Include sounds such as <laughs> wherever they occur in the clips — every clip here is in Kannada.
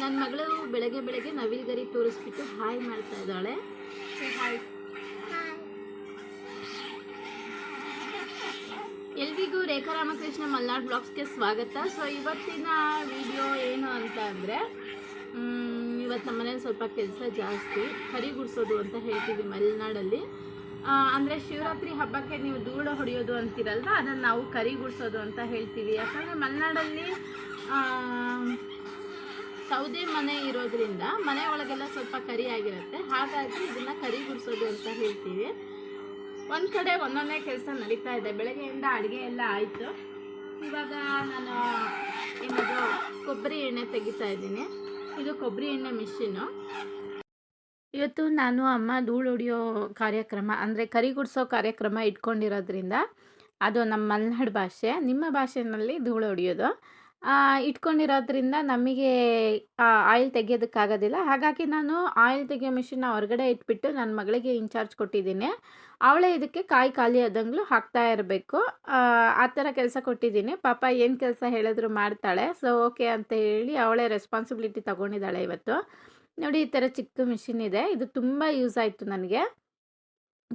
ನನ್ನ ಮಗಳು ಬೆಳಗ್ಗೆ ಬೆಳಗ್ಗೆ ನವಿಲ್ ಗರಿ ತೋರಿಸ್ಬಿಟ್ಟು ಹಾಯ್ ಮಾಡ್ತಾ ಇದ್ದಾಳೆ. ಹಾಯ್ ಎಲ್ರಿಗೂ ರೇಖಾ ರಾಮಕೃಷ್ಣ ಮಲ್ನಾಡ್ ಬ್ಲಾಗ್ಸ್ಗೆ ಸ್ವಾಗತ. ಸೊ ಇವತ್ತಿನ ವಿಡಿಯೋ ಏನು ಅಂತ ಅಂದರೆ ಇವತ್ತು ನಮ್ಮ ಮನೇಲಿ ಸ್ವಲ್ಪ ಕೆಲಸ ಜಾಸ್ತಿ ಕರಿ ಗುಡಿಸೋದು ಅಂತ ಹೇಳ್ತೀವಿ ಮಲೆನಾಡಲ್ಲಿ. ಅಂದರೆ ಶಿವರಾತ್ರಿ ಹಬ್ಬಕ್ಕೆ ನೀವು ಧೂಳು ಹೊಡೆಯೋದು ಅಂತೀರಲ್ವ? ಅದನ್ನು ನಾವು ಕರಿ ಗುಡಿಸೋದು ಅಂತ ಹೇಳ್ತೀವಿ. ಯಾಕಂದರೆ ಮಲೆನಾಡಲ್ಲಿ ಸೌದೆ ಮನೆ ಇರೋದ್ರಿಂದ ಮನೆ ಒಳಗೆಲ್ಲ ಸ್ವಲ್ಪ ಕರಿ ಆಗಿರುತ್ತೆ. ಹಾಗಾಗಿ ಇದನ್ನು ಕರಿ ಗುಡಿಸೋದು ಅಂತ ಹೇಳ್ತೀವಿ. ಒಂದು ಕಡೆ ಒಂದೊಂದೇ ಕೆಲಸ ನಡೀತಾ ಇದೆ. ಬೆಳಗ್ಗೆಯಿಂದ ಅಡುಗೆ ಎಲ್ಲ ಆಯಿತು. ಇವಾಗ ನಾನು ಏನದು, ಕೊಬ್ಬರಿ ಎಣ್ಣೆ ತೆಗಿತಾ ಇದ್ದೀನಿ. ಇದು ಕೊಬ್ಬರಿ ಎಣ್ಣೆ ಮಿಷಿನು ಇವತ್ತು ನಾನು, ಅಮ್ಮ ಧೂಳು ಹೊಡಿಯೋ ಕಾರ್ಯಕ್ರಮ, ಅಂದರೆ ಕರಿ ಗುಡಿಸೋ ಕಾರ್ಯಕ್ರಮ ಇಟ್ಕೊಂಡಿರೋದ್ರಿಂದ ಅದು ನಮ್ಮ ಮಲೆನಾಡು ಭಾಷೆ. ನಿಮ್ಮ ಭಾಷೆಯಲ್ಲಿ ಧೂಳು ಹೊಡಿಯೋದು. ಇಟ್ಕೊಂಡಿರೋದ್ರಿಂದ ನಮಗೆ ಆಯಿಲ್ ತೆಗಿಯೋದಕ್ಕಾಗೋದಿಲ್ಲ. ಹಾಗಾಗಿ ನಾನು ಆಯಿಲ್ ತೆಗೆಯೋ ಮಿಷಿನ್ನ ಹೊರಗಡೆ ಇಟ್ಬಿಟ್ಟು ನನ್ನ ಮಗಳಿಗೆ ಇನ್ಚಾರ್ಜ್ ಕೊಟ್ಟಿದ್ದೀನಿ. ಅವಳೇ ಇದಕ್ಕೆ ಕಾಯಿ ಖಾಲಿ ಆದಂಗ್ಲೂ ಹಾಕ್ತಾ ಇರಬೇಕು. ಆ ಥರ ಕೆಲಸ ಕೊಟ್ಟಿದ್ದೀನಿ. ಪಾಪ ಏನು ಕೆಲಸ ಹೇಳಿದ್ರು ಮಾಡ್ತಾಳೆ. ಸೊ ಓಕೆ ಅಂತ ಹೇಳಿ ಅವಳೇ ರೆಸ್ಪಾನ್ಸಿಬಿಲಿಟಿ ತಗೊಂಡಿದ್ದಾಳೆ ಇವತ್ತು. ನೋಡಿ, ಈ ಥರ ಚಿಕ್ಕ ಮಿಷಿನ್ ಇದೆ. ಇದು ತುಂಬ ಯೂಸ್ ಆಯಿತು ನನಗೆ.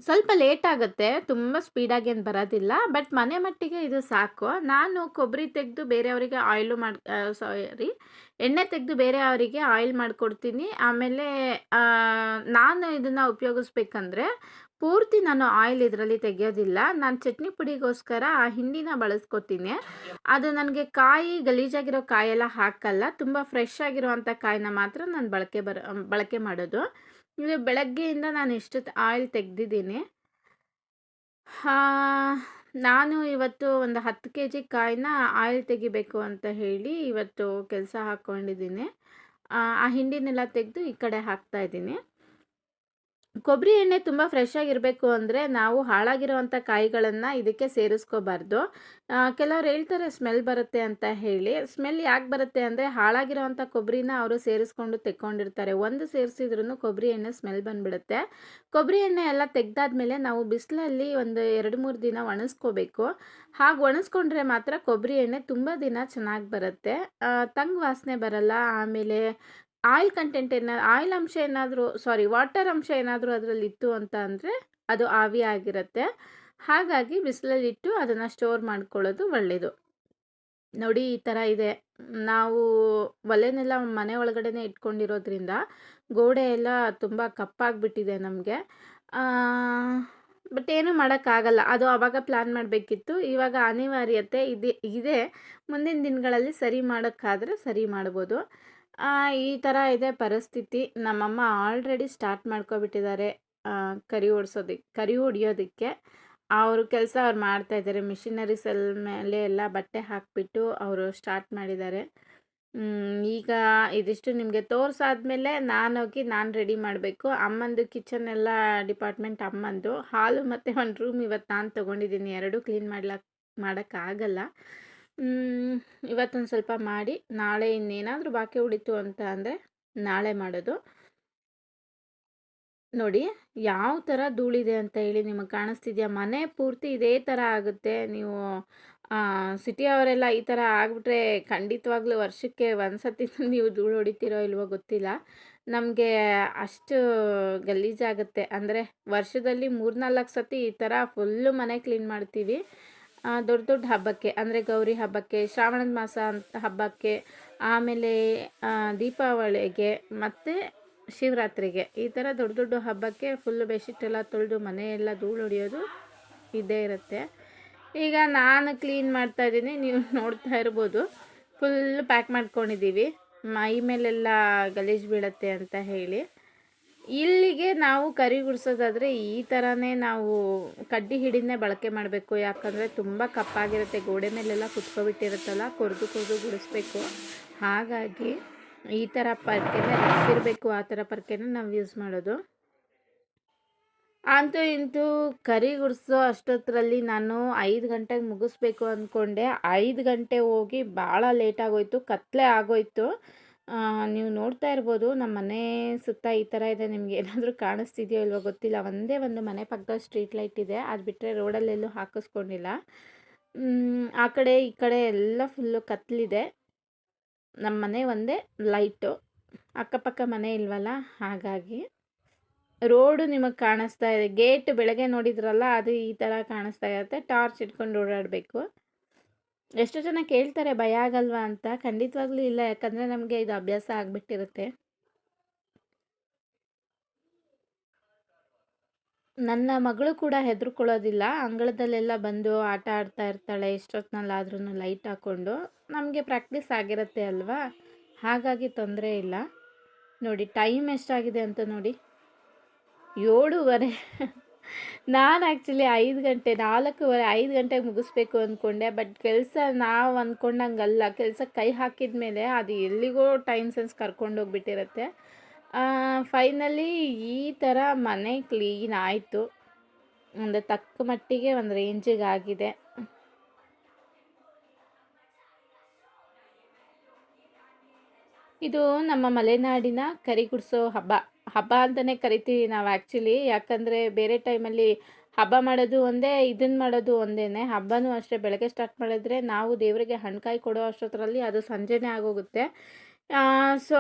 ಸ್ವಲ್ಪ ಲೇಟ್ ಆಗುತ್ತೆ, ತುಂಬ ಸ್ಪೀಡಾಗಿ ಏನು ಬರೋದಿಲ್ಲ ಬಟ್ ಮನೆ ಮಟ್ಟಿಗೆ ಇದು ಸಾಕು. ನಾನು ಕೊಬ್ಬರಿ ತೆಗೆದು ಬೇರೆಯವರಿಗೆ ಆಯಿಲು ಮಾಡಿ ಸಾರಿ ಎಣ್ಣೆ ತೆಗೆದು ಬೇರೆಯವರಿಗೆ ಆಯಿಲ್ ಮಾಡಿಕೊಡ್ತೀನಿ. ಆಮೇಲೆ ನಾನು ಇದನ್ನು ಉಪಯೋಗಿಸ್ಬೇಕಂದ್ರೆ ಪೂರ್ತಿ ನಾನು ಆಯಿಲ್ ಇದರಲ್ಲಿ ತೆಗೆಯೋದಿಲ್ಲ. ನಾನು ಚಟ್ನಿ ಪುಡಿಗೋಸ್ಕರ ಆ ಹಿಂಡಿನ ಬಳಸ್ಕೊತೀನಿ. ಅದು ನನಗೆ ಕಾಯಿ, ಗಲೀಜಾಗಿರೋ ಕಾಯೆಲ್ಲ ಹಾಕಲ್ಲ, ತುಂಬ ಫ್ರೆಶ್ ಆಗಿರುವಂಥ ಕಾಯಿನ ಮಾತ್ರ ನಾನು ಬಳಕೆ ಬರ, ಬಳಕೆ ಮಾಡೋದು. ಇದು ಬೆಳಗ್ಗೆಯಿಂದ ನಾನು ಇಷ್ಟು ಆಯಿಲ್ ತೆಗೆದಿದ್ದೀನಿ. ನಾನು ಇವತ್ತು ಒಂದು ಹತ್ತು ಕೆ ಜಿ ಕಾಯಿನ ಆಯಿಲ್ ತೆಗಿಬೇಕು ಅಂತ ಹೇಳಿ ಇವತ್ತು ಕೆಲಸ ಹಾಕ್ಕೊಂಡಿದ್ದೀನಿ. ಆ ಹಿಂಡಿನೆಲ್ಲ ತೆಗೆದು ಈ ಕಡೆ ಹಾಕ್ತಾ ಇದ್ದೀನಿ. ಕೊಬ್ಬರಿ ಎಣ್ಣೆ ತುಂಬ ಫ್ರೆಶ್ ಆಗಿರಬೇಕು ಅಂದರೆ ನಾವು ಹಾಳಾಗಿರುವಂಥ ಕಾಯಿಗಳನ್ನು ಇದಕ್ಕೆ ಸೇರಿಸ್ಕೋಬಾರ್ದು. ಕೆಲವ್ರು ಹೇಳ್ತಾರೆ ಸ್ಮೆಲ್ ಬರುತ್ತೆ ಅಂತ ಹೇಳಿ. ಸ್ಮೆಲ್ ಯಾಕೆ ಬರುತ್ತೆ ಅಂದರೆ ಹಾಳಾಗಿರೋವಂಥ ಕೊಬ್ಬರಿನ ಅವರು ಸೇರಿಸ್ಕೊಂಡು ತೆಕ್ಕೊಂಡಿರ್ತಾರೆ. ಒಂದು ಸೇರಿಸಿದ್ರೂ ಕೊಬ್ಬರಿ ಎಣ್ಣೆ ಸ್ಮೆಲ್ ಬಂದುಬಿಡುತ್ತೆ. ಕೊಬ್ಬರಿ ಎಣ್ಣೆ ಎಲ್ಲ ತೆಗ್ದಾದ್ಮೇಲೆ ನಾವು ಬಿಸಿಲಲ್ಲಿ ಒಂದು ಎರಡು ಮೂರು ದಿನ ಒಣಗಿಸ್ಕೋಬೇಕು ಹಾಗೆ ಒಣಗಿಸ್ಕೊಂಡ್ರೆ ಮಾತ್ರ ಕೊಬ್ಬರಿ ಎಣ್ಣೆ ತುಂಬ ದಿನ ಚೆನ್ನಾಗಿ ಬರುತ್ತೆ. ತಂಗ್ ವಾಸನೆ ಬರಲ್ಲ. ಆಮೇಲೆ ಆಯಿಲ್ ಕಂಟೆಂಟ್ ಏನ, ಆಯಿಲ್ ಅಂಶ ಏನಾದರೂ, ಸಾರಿ, ವಾಟರ್ ಅಂಶ ಏನಾದರೂ ಅದರಲ್ಲಿ ಇತ್ತು ಅಂತ ಅಂದರೆ ಅದು ಆವಿ ಆಗಿರುತ್ತೆ. ಹಾಗಾಗಿ ಬಿಸಿಲಲ್ಲಿಟ್ಟು ಅದನ್ನು ಸ್ಟೋರ್ ಮಾಡ್ಕೊಳ್ಳೋದು ಒಳ್ಳೆಯದು ನೋಡಿ ಈ ಥರ ಇದೆ. ನಾವು ಒಲೆನೆಲ್ಲ ಮನೆ ಒಳಗಡೆನೆ ಇಟ್ಕೊಂಡಿರೋದ್ರಿಂದ ಗೋಡೆ ಎಲ್ಲ ತುಂಬ ಕಪ್ಪಾಗಿಬಿಟ್ಟಿದೆ ನಮಗೆ. ಬಟ್ ಏನು ಮಾಡೋಕ್ಕಾಗಲ್ಲ. ಅದು ಆವಾಗ ಪ್ಲ್ಯಾನ್ ಮಾಡಬೇಕಿತ್ತು. ಇವಾಗ ಅನಿವಾರ್ಯತೆ ಇದೆ ಇದೆ. ಮುಂದಿನ ದಿನಗಳಲ್ಲಿ ಸರಿ ಮಾಡೋಕ್ಕಾದರೆ ಸರಿ ಮಾಡ್ಬೋದು. ಈ ಥರ ಇದೆ ಪರಿಸ್ಥಿತಿ. ನಮ್ಮಮ್ಮ ಆಲ್ರೆಡಿ ಸ್ಟಾರ್ಟ್ ಮಾಡ್ಕೊಬಿಟ್ಟಿದ್ದಾರೆ ಕರಿ ಓಡಿಸೋದಕ್ಕೆ ಕರಿ ಹೊಡಿಯೋದಕ್ಕೆ. ಅವರು ಕೆಲಸ ಅವ್ರು ಮಾಡ್ತಾ ಇದ್ದಾರೆ. ಮಿಷಿನರೀಸ್ ಎಲ್ಲ ಮೇಲೆ ಎಲ್ಲ ಬಟ್ಟೆ ಹಾಕಿಬಿಟ್ಟು ಅವರು ಸ್ಟಾರ್ಟ್ ಮಾಡಿದ್ದಾರೆ. ಈಗ ಇದಿಷ್ಟು ನಿಮಗೆ ತೋರಿಸಾದ್ಮೇಲೆ ನಾನು ಹೋಗಿ ನಾನು ರೆಡಿ ಮಾಡಬೇಕು. ಅಮ್ಮಂದು ಕಿಚನ್ ಎಲ್ಲ ಡಿಪಾರ್ಟ್ಮೆಂಟ್ ಅಮ್ಮಂದು. ಹಾಲು ಮತ್ತು ಒಂದು ರೂಮ್ ಇವತ್ತು ನಾನು ತೊಗೊಂಡಿದ್ದೀನಿ. ಎರಡೂ ಕ್ಲೀನ್ ಮಾಡ್ಲಕ್ಕೆ ಮಾಡೋಕ್ಕಾಗಲ್ಲ ಇವತ್ತೊಂದು ಸ್ವಲ್ಪ ಮಾಡಿ, ನಾಳೆ ಇನ್ನೇನಾದರೂ ಬಾಕಿ ಉಳಿತು ಅಂತ ಅಂದರೆ ನಾಳೆ ಮಾಡೋದು. ನೋಡಿ, ಯಾವ ಥರ ಧೂಳಿದೆ ಅಂತ ಹೇಳಿ ನಿಮಗೆ ಕಾಣಿಸ್ತಿದ್ಯಾ? ಮನೆ ಪೂರ್ತಿ ಇದೇ ಥರ ಆಗುತ್ತೆ. ನೀವು ಸಿಟಿಯವರೆಲ್ಲ ಈ ಥರ ಆಗಿಬಿಟ್ರೆ ಖಂಡಿತವಾಗ್ಲೂ ವರ್ಷಕ್ಕೆ ಒಂದು ಸತಿ <laughs> ನೀವು ಧೂಳು ಹೊಡಿತೀರೋ ಇಲ್ವೋ ಗೊತ್ತಿಲ್ಲ. ನಮಗೆ ಅಷ್ಟು ಗಲೀಜಾಗುತ್ತೆ. ಅಂದರೆ ವರ್ಷದಲ್ಲಿ ಮೂರ್ನಾಲ್ಕು ಸತಿ ಈ ಥರ ಫುಲ್ಲು ಮನೆ ಕ್ಲೀನ್ ಮಾಡ್ತೀವಿ. ದೊಡ್ಡ ದೊಡ್ಡ ಹಬ್ಬಕ್ಕೆ, ಅಂದರೆ ಗೌರಿ ಹಬ್ಬಕ್ಕೆ, ಶ್ರಾವಣದ ಮಾಸ ಅಂತ ಹಬ್ಬಕ್ಕೆ, ಆಮೇಲೆ ದೀಪಾವಳಿಗೆ, ಮತ್ತು ಶಿವರಾತ್ರಿಗೆ, ಈ ಥರ ದೊಡ್ಡ ದೊಡ್ಡ ಹಬ್ಬಕ್ಕೆ ಫುಲ್ಲು ಬೆಡ್ಶೀಟ್ ಎಲ್ಲ ತೊಳೆದು ಮನೆಯೆಲ್ಲ ಧೂಳು ಹೊಡಿಯೋದು ಇದ್ದೇ ಇರುತ್ತೆ. ಈಗ ನಾನು ಕ್ಲೀನ್ ಮಾಡ್ತಾ ಇದ್ದೀನಿ, ನೀವು <laughs> ನೋಡ್ತಾ ಇರ್ಬೋದು. ಫುಲ್ ಪ್ಯಾಕ್ ಮಾಡ್ಕೊಂಡಿದ್ದೀವಿ. ಮೈ ಮೇಲೆಲ್ಲ ಗಲೀಜು ಬೀಳತ್ತೆ ಅಂತ ಹೇಳಿ. ಇಲ್ಲಿಗೆ ನಾವು ಕರಿ ಗುಡಿಸೋದಾದರೆ ಈ ಥರನೇ ನಾವು ಕಡ್ಡಿ ಹಿಡಿನೇ ಬಳಕೆ ಮಾಡಬೇಕು. ಯಾಕಂದರೆ ತುಂಬ ಕಪ್ಪಾಗಿರುತ್ತೆ. ಗೋಡೆ ಮೇಲೆಲ್ಲ ಕುತ್ಕೊಬಿಟ್ಟಿರುತ್ತಲ್ಲ, ಕೊರೆದು ಕೊರೆದು ಗುಡಿಸ್ಬೇಕು. ಹಾಗಾಗಿ ಈ ಥರ ಪರ್ಕೆನ ಇರಬೇಕು ಆ ಥರ ಪರ್ಕೆನ ನಾವು ಯೂಸ್ ಮಾಡೋದು. ಅಂತೂ ಇಂತೂ ಕರಿ ಗುಡಿಸೋ ಅಷ್ಟೊತ್ತರಲ್ಲಿ ನಾನು ಐದು ಗಂಟೆಗೆ ಮುಗಿಸ್ಬೇಕು ಅಂದ್ಕೊಂಡೆ ಐದು ಗಂಟೆ ಹೋಗಿ ಭಾಳ ಲೇಟಾಗೋಯ್ತು ಕತ್ತಲೆ ಆಗೋಯ್ತು. ನೀವು ನೋಡ್ತಾ ಇರ್ಬೋದು ನಮ್ಮ ಮನೆ ಸುತ್ತ ಈ ಥರ ಇದೆ, ನಿಮ್ಗೆ ಏನಾದರೂ ಕಾಣಿಸ್ತಿದೆಯೋ ಇಲ್ವೋ ಗೊತ್ತಿಲ್ಲ. ಒಂದೇ ಒಂದು ಮನೆ ಪಕ್ಕದಲ್ಲಿ ಸ್ಟ್ರೀಟ್ ಲೈಟ್ ಇದೆ, ಅದು ಬಿಟ್ಟರೆ ರೋಡಲ್ಲೆಲ್ಲೂ ಹಾಕಿಸ್ಕೊಂಡಿಲ್ಲ. ಆ ಕಡೆ ಈ ಕಡೆ ಎಲ್ಲ ಫುಲ್ಲು ಕತ್ತಲಿದೆ ನಮ್ಮ ಮನೆ ಒಂದೇ ಲೈಟು, ಅಕ್ಕಪಕ್ಕ ಮನೆ ಇಲ್ವಲ್ಲ, ಹಾಗಾಗಿ. ರೋಡು ನಿಮಗೆ ಕಾಣಿಸ್ತಾ ಇದೆ, ಗೇಟ್ ಬೆಳಗ್ಗೆ ನೋಡಿದ್ರಲ್ಲ, ಅದು ಈ ಥರ ಕಾಣಿಸ್ತಾ ಇರುತ್ತೆ, ಟಾರ್ಚ್ ಇಟ್ಕೊಂಡು ಓಡಾಡಬೇಕು. ಎಷ್ಟು ಜನ ಕೇಳ್ತಾರೆ ಭಯ ಆಗಲ್ವಾ ಅಂತ. ಖಂಡಿತವಾಗ್ಲೂ ಇಲ್ಲ. ಯಾಕಂದರೆ ನಮಗೆ ಇದು ಅಭ್ಯಾಸ ಆಗಿಬಿಟ್ಟಿರುತ್ತೆ. ನನ್ನ ಮಗಳು ಕೂಡ ಹೆದರ್ಕೊಳ್ಳೋದಿಲ್ಲ. ಅಂಗಳದಲ್ಲೆಲ್ಲ ಬಂದು ಆಟ ಆಡ್ತಾ ಇರ್ತಾಳೆ ಎಷ್ಟೊತ್ತಿನಲ್ಲಾದ್ರೂ ಲೈಟ್ ಹಾಕ್ಕೊಂಡು. ನಮಗೆ ಪ್ರಾಕ್ಟೀಸ್ ಆಗಿರುತ್ತೆ ಅಲ್ವಾ? ಹಾಗಾಗಿ ತೊಂದರೆ ಇಲ್ಲ. ನೋಡಿ, ಟೈಮ್ ಎಷ್ಟಾಗಿದೆ ಅಂತ ನೋಡಿ. ಏಳುವರೆ. ನಾನು ಆ್ಯಕ್ಚುಲಿ ಐದು ಗಂಟೆ, ನಾಲ್ಕೂವರೆ, ಐದು ಗಂಟೆಗೆ ಮುಗಿಸ್ಬೇಕು ಅಂದ್ಕೊಂಡೆ ಬಟ್ ಕೆಲಸ ನಾವು ಅಂದ್ಕೊಂಡಂಗಲ್ಲ ಕೆಲಸ ಕೈ ಹಾಕಿದ ಮೇಲೆ ಅದು ಎಲ್ಲಿಗೋ ಟೈಮ್ ಸೆನ್ಸ್ ಕರ್ಕೊಂಡೋಗ್ಬಿಟ್ಟಿರುತ್ತೆ ಫೈನಲಿ ಈ ಥರ ಮನೆ ಕ್ಲೀನ್ ಆಯಿತು. ಒಂದು ತಕ್ಕ ಮಟ್ಟಿಗೆ ಒಂದು ರೇಂಜಿಗೆ ಆಗಿದೆ. ಇದು ನಮ್ಮ ಮಲೆನಾಡಿನ ಕರಿಗುಡಿಸೋ ಹಬ್ಬ. ಹಬ್ಬ ಅಂತಲೇ ಕರಿತೀವಿ ನಾವು ಆ್ಯಕ್ಚುಲಿ ಯಾಕಂದರೆ ಬೇರೆ ಟೈಮಲ್ಲಿ ಹಬ್ಬ ಮಾಡೋದು ಒಂದೇ ಇದನ್ನು ಮಾಡೋದು ಒಂದೇ ಹಬ್ಬನೂ ಅಷ್ಟೇ, ಬೆಳಗ್ಗೆ ಸ್ಟಾರ್ಟ್ ಮಾಡಿದ್ರೆ ನಾವು ದೇವರಿಗೆ ಹಣ್ಕಾಯಿ ಕೊಡೋ ಅಷ್ಟೊತ್ತರಲ್ಲಿ ಅದು ಸಂಜೆನೇ ಆಗೋಗುತ್ತೆ. ಸೊ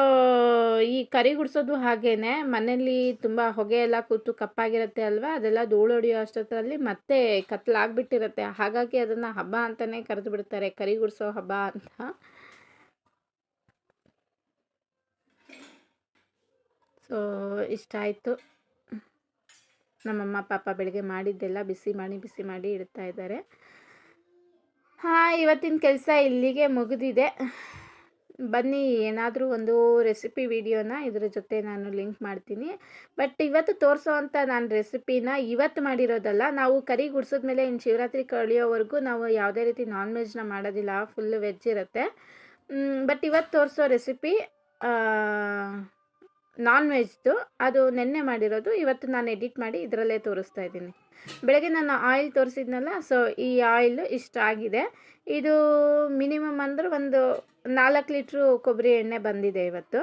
ಈ ಕರಿ ಗುಡಿಸೋದು ಹಾಗೇ ಮನೇಲಿ ತುಂಬ ಹೊಗೆ ಎಲ್ಲ ಕೂತು ಕಪ್ಪಾಗಿರುತ್ತೆ ಅಲ್ವಾ? ಅದೆಲ್ಲ ಧೂಳು ಹೊಡಿಯೋ ಅಷ್ಟೊತ್ತರಲ್ಲಿ ಮತ್ತೆ ಕತ್ಲಾಗ್ಬಿಟ್ಟಿರುತ್ತೆ. ಹಾಗಾಗಿ ಅದನ್ನು ಹಬ್ಬ ಅಂತಲೇ ಕರೆದು ಬಿಡ್ತಾರೆ, ಕರಿ ಗುಡಿಸೋ ಹಬ್ಬ ಅಂತ. ಸೊ, ಇಷ್ಟ ಆಯಿತು. ನಮ್ಮಮ್ಮ, ಪಾಪ ಬೆಳಗ್ಗೆ ಮಾಡಿದ್ದೆಲ್ಲ ಬಿಸಿ ಮಾಡಿ ಬಿಸಿ ಮಾಡಿ ಇಡ್ತಾ ಇದ್ದಾರೆ. ಹಾಂ, ಇವತ್ತಿನ ಕೆಲಸ ಇಲ್ಲಿಗೆ ಮುಗಿದಿದೆ. ಬನ್ನಿ, ಏನಾದರೂ ಒಂದು ರೆಸಿಪಿ ವಿಡಿಯೋನ ಇದ್ರ ಜೊತೆ ನಾನು ಲಿಂಕ್ ಮಾಡ್ತೀನಿ. ಬಟ್ ಇವತ್ತು ತೋರಿಸೋವಂಥ ನಾನು ರೆಸಿಪಿನ ಇವತ್ತು ಮಾಡಿರೋದಲ್ಲ, ನಾವು ಕರಿ ಗುಡ್ಸಿದ್ಮೇಲೆ ಇನ್ನು ಶಿವರಾತ್ರಿ ಕಳಿಯೋವರೆಗೂ ನಾವು ಯಾವುದೇ ರೀತಿ ನಾನ್ ವೆಜ್ನ ಮಾಡೋದಿಲ್ಲ ಫುಲ್ ವೆಜ್ ಇರುತ್ತೆ. ಬಟ್ ಇವತ್ತು ತೋರಿಸೋ ರೆಸಿಪಿ ನಾನ್ ವೆಜ್ದು ಅದು ನೆನ್ನೆ ಮಾಡಿರೋದು, ಇವತ್ತು ನಾನು ಎಡಿಟ್ ಮಾಡಿ ಇದರಲ್ಲೇ ತೋರಿಸ್ತಾ ಇದ್ದೀನಿ. ಬೆಳಗ್ಗೆ ನಾನು ಆಯಿಲ್ ತೋರಿಸಿದ್ನಲ್ಲ ಸೊ ಈ ಆಯಿಲ್ ಇಷ್ಟ ಆಗಿದೆ. ಇದು ಮಿನಿಮಮ್ ಅಂದ್ರೆ ಒಂದು ನಾಲ್ಕು ಲೀಟ್ರು ಕೊಬ್ಬರಿ ಎಣ್ಣೆ ಬಂದಿದೆ ಇವತ್ತು.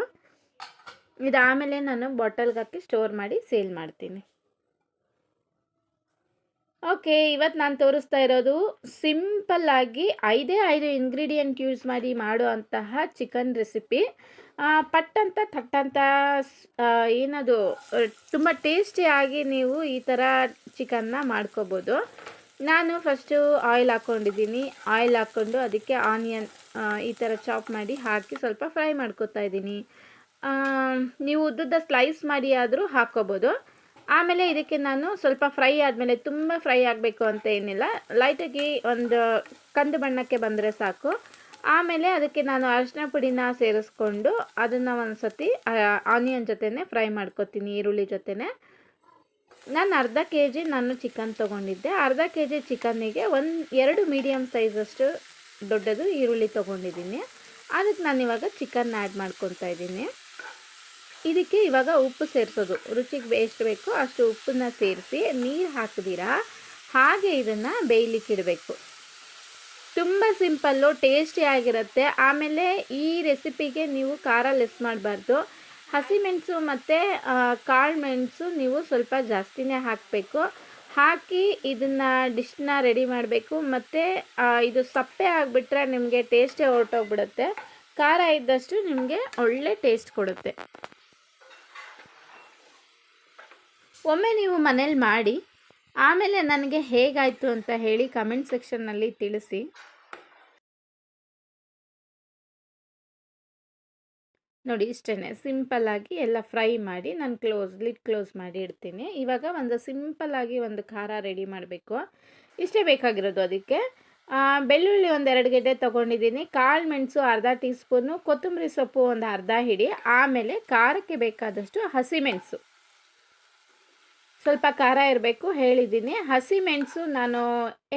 ಇದಾದಮೇಲೆ ನಾನು ಬಾಟಲ್ಗೆ ಹಾಕಿ ಸ್ಟೋರ್ ಮಾಡಿ ಸೇಲ್ ಮಾಡ್ತೀನಿ. ಓಕೆ ಇವತ್ತು ನಾನು ತೋರಿಸ್ತಾ ಇರೋದು ಸಿಂಪಲ್ಲಾಗಿ ಐದೇ ಐದು ಇಂಗ್ರೀಡಿಯೆಂಟ್ ಯೂಸ್ ಮಾಡಿ ಮಾಡುವಂತಹ ಚಿಕನ್ ರೆಸಿಪಿ ಪಟ್ ಥಟ್ಟಂತ ಏನದು ತುಂಬ ಟೇಸ್ಟಿಯಾಗಿ ನೀವು ಈ ಥರ ಚಿಕನ್ನ ಮಾಡ್ಕೋಬೋದು. ನಾನು ಫಸ್ಟು ಆಯಿಲ್ ಹಾಕ್ಕೊಂಡಿದ್ದೀನಿ ಆಯಿಲ್ ಹಾಕ್ಕೊಂಡು ಅದಕ್ಕೆ ಆನಿಯನ್ ಈ ಥರ ಚಾಪ್ ಮಾಡಿ ಹಾಕಿ ಸ್ವಲ್ಪ ಫ್ರೈ ಮಾಡ್ಕೋತಾ ಇದ್ದೀನಿ. ನೀವು ಉದ್ದದ ಸ್ಲೈಸ್ ಮಾಡಿ ಆದರೂ ಹಾಕ್ಕೋಬೋದು ಆಮೇಲೆ ಇದಕ್ಕೆ ನಾನು ಸ್ವಲ್ಪ ಫ್ರೈ ಆದಮೇಲೆ ತುಂಬ ಫ್ರೈ ಆಗಬೇಕು ಅಂತ ಏನಿಲ್ಲ. ಲೈಟಾಗಿ ಒಂದು ಕಂದು ಬಣ್ಣಕ್ಕೆ ಬಂದರೆ ಸಾಕು. ಆಮೇಲೆ ಅದಕ್ಕೆ ನಾನು ಅರಿಶಿನ ಪುಡಿನ ಸೇರಿಸ್ಕೊಂಡು ಅದನ್ನು ಒಂದು ಸತಿ ಆನಿಯನ್ ಜೊತೆನೆ ಫ್ರೈ ಮಾಡ್ಕೊತೀನಿ, ಈರುಳ್ಳಿ ಜೊತೆನೆ. ನಾನು ಅರ್ಧ ಕೆ ಜಿ ನಾನು ಚಿಕನ್ ತೊಗೊಂಡಿದ್ದೆ. ಅರ್ಧ ಕೆ ಜಿ ಚಿಕನ್ನಿಗೆ ಒಂದು, ಎರಡು ಮೀಡಿಯಮ್ ಸೈಜಷ್ಟು ದೊಡ್ಡದು ಈರುಳ್ಳಿ ತೊಗೊಂಡಿದ್ದೀನಿ. ಅದಕ್ಕೆ ನಾನು ಇವಾಗ ಚಿಕನ್ ಆ್ಯಡ್ ಮಾಡ್ಕೊತಾ ಇದ್ದೀನಿ. ಇದಕ್ಕೆ ಇವಾಗ ಉಪ್ಪು ಸೇರಿಸೋದು. ರುಚಿಗೆ ಎಷ್ಟು ಬೇಕೋ ಅಷ್ಟು ಉಪ್ಪನ್ನ ಸೇರಿಸಿ ನೀರು ಹಾಕಿದಿರಾ? ಹಾಗೆ ಇದನ್ನು ಬೇಯಲಿಕ್ಕಿಡಬೇಕು. ತುಂಬ ಸಿಂಪಲ್ಲು ಟೇಸ್ಟಿಯಾಗಿರುತ್ತೆ ಆಮೇಲೆ ಈ ರೆಸಿಪಿಗೆ ನೀವು ಖಾರ ಲೆಸ್ ಮಾಡಬಾರ್ದು. ಹಸಿಮೆಣಸು ಮತ್ತು ಕಾಳು ಮೆಣಸು ನೀವು ಸ್ವಲ್ಪ ಜಾಸ್ತಿನೇ ಹಾಕಬೇಕು. ಹಾಕಿ ಇದನ್ನು ಡಿಶ್ನ ರೆಡಿ ಮಾಡಬೇಕು. ಮತ್ತು ಇದು ಸಪ್ಪೆ ಆಗಿಬಿಟ್ರೆ ನಿಮಗೆ ಟೇಸ್ಟೇ ಹೊರಟೋಗ್ಬಿಡುತ್ತೆ. ಖಾರ ಇದ್ದಷ್ಟು ನಿಮಗೆ ಒಳ್ಳೆ ಟೇಸ್ಟ್ ಕೊಡುತ್ತೆ. ಒಮ್ಮೆ ನೀವು ಮನೇಲಿ ಮಾಡಿ ಆಮೇಲೆ ನನಗೆ ಹೇಗಾಯಿತು ಅಂತ ಹೇಳಿ ಕಮೆಂಟ್ ಸೆಕ್ಷನ್ನಲ್ಲಿ ತಿಳಿಸಿ. ನೋಡಿ ಇಷ್ಟೇ ಸಿಂಪಲ್ಲಾಗಿ ಎಲ್ಲ ಫ್ರೈ ಮಾಡಿ ನಾನು ಕ್ಲೋಸ್ ಲಿಡ್ ಕ್ಲೋಸ್ ಮಾಡಿ ಇಡ್ತೀನಿ. ಇವಾಗ ಒಂದು ಸಿಂಪಲ್ಲಾಗಿ ಒಂದು ಖಾರ ರೆಡಿ ಮಾಡಬೇಕು. ಇಷ್ಟೇ ಬೇಕಾಗಿರೋದು ಅದಕ್ಕೆ. ಬೆಳ್ಳುಳ್ಳಿ ಒಂದು ಎರಡು ಗೆಡ್ಡೆ ತೊಗೊಂಡಿದ್ದೀನಿ. ಕಾಳು ಮೆಣಸು ಅರ್ಧ ಟೀ ಸ್ಪೂನು ಕೊತ್ತಂಬರಿ ಸೊಪ್ಪು ಒಂದು ಅರ್ಧ ಹಿಡಿ, ಆಮೇಲೆ ಖಾರಕ್ಕೆ ಬೇಕಾದಷ್ಟು ಹಸಿಮೆಣಸು ಸ್ವಲ್ಪ ಖಾರ ಇರಬೇಕು, ಹೇಳಿದ್ದೀನಿ. ಹಸಿಮೆಣಸು ನಾನು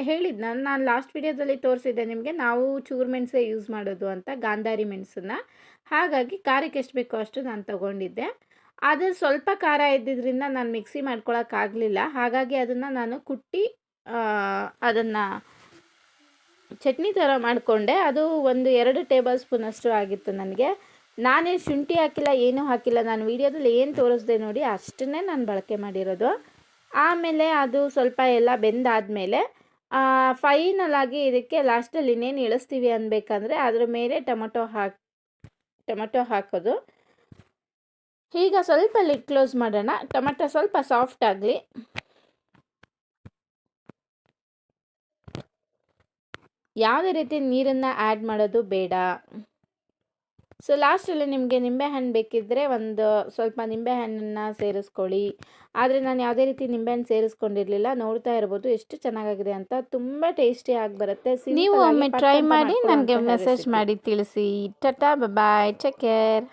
ಹೇಳಿದ್ದು ನಾನು ನಾನು ಲಾಸ್ಟ್ ವಿಡಿಯೋದಲ್ಲಿ ತೋರಿಸಿದ್ದೆ ನಿಮಗೆ, ನಾವು ಚೂರು ಮೆಣಸೇ ಯೂಸ್ ಮಾಡೋದು ಅಂತ, ಗಾಂಧಾರಿ ಮೆಣಸನ್ನ. ಹಾಗಾಗಿ ಖಾರಕ್ಕೆ ಎಷ್ಟು ಬೇಕೋ ಅಷ್ಟು ನಾನು ತೊಗೊಂಡಿದ್ದೆ. ಅದು ಸ್ವಲ್ಪ ಖಾರ ಇದ್ದಿದ್ದರಿಂದ ನಾನು ಮಿಕ್ಸಿ ಮಾಡ್ಕೊಳಕ್ಕಾಗಲಿಲ್ಲ ಹಾಗಾಗಿ ಅದನ್ನು ನಾನು ಕುಟ್ಟಿ ಅದನ್ನು ಚಟ್ನಿ ಥರ ಮಾಡಿಕೊಂಡೆ. ಅದು ಒಂದು ಎರಡು ಟೇಬಲ್ ಸ್ಪೂನಷ್ಟು ಆಗಿತ್ತು ನನಗೆ. ನಾನೇ ಶುಂಠಿ ಹಾಕಿಲ್ಲ, ಏನೂ ಹಾಕಿಲ್ಲ. ನಾನು ವೀಡಿಯೋದಲ್ಲಿ ಏನು ತೋರಿಸ್ದೆ ನೋಡಿ, ಅಷ್ಟನ್ನೇ ನಾನು ಬಳಕೆ ಮಾಡಿರೋದು. ಆಮೇಲೆ ಅದು ಸ್ವಲ್ಪ ಎಲ್ಲ ಬೆಂದಾದಮೇಲೆ ಫೈನಲ್ ಆಗಿ ಇದಕ್ಕೆ ಲಾಸ್ಟಲ್ಲಿ ಇನ್ನೇನು ಇಳಿಸ್ತೀವಿ ಅನ್ಬೇಕಂದ್ರೆ, ಅದ್ರ ಮೇಲೆ ಟೊಮೊಟೊ ಹಾಕಿ, ಟೊಮೊಟೊ ಹಾಕೋದು. ಈಗ ಸ್ವಲ್ಪ ಲಿಟ್ ಕ್ಲೋಸ್ ಮಾಡೋಣ. ಟೊಮೆಟೊ ಸ್ವಲ್ಪ ಸಾಫ್ಟ್ ಆಗಲಿ. ಯಾವುದೇ ರೀತಿ ನೀರನ್ನು ಆ್ಯಡ್ ಮಾಡೋದು ಬೇಡ. ಸೊ ಲಾಸ್ಟಲ್ಲಿ ನಿಮಗೆ ನಿಂಬೆಹಣ್ಣು ಬೇಕಿದ್ದರೆ ಒಂದು ಸ್ವಲ್ಪ ನಿಂಬೆಹಣ್ಣನ್ನು ಸೇರಿಸ್ಕೊಳ್ಳಿ. ಆದರೆ ನಾನು ಯಾವುದೇ ರೀತಿ ನಿಂಬೆಹಣ್ಣು ಸೇರಿಸ್ಕೊಂಡಿರಲಿಲ್ಲ. ನೋಡ್ತಾ ಇರ್ಬೋದು ಎಷ್ಟು ಚೆನ್ನಾಗಾಗಿದೆ ಅಂತ. ತುಂಬ ಟೇಸ್ಟಿಯಾಗಿ ಬರುತ್ತೆ. ನೀವು ಒಮ್ಮೆ ಟ್ರೈ ಮಾಡಿ ನನಗೆ ಮೆಸೇಜ್ ಮಾಡಿ ತಿಳಿಸಿ. Ta-ta bye take care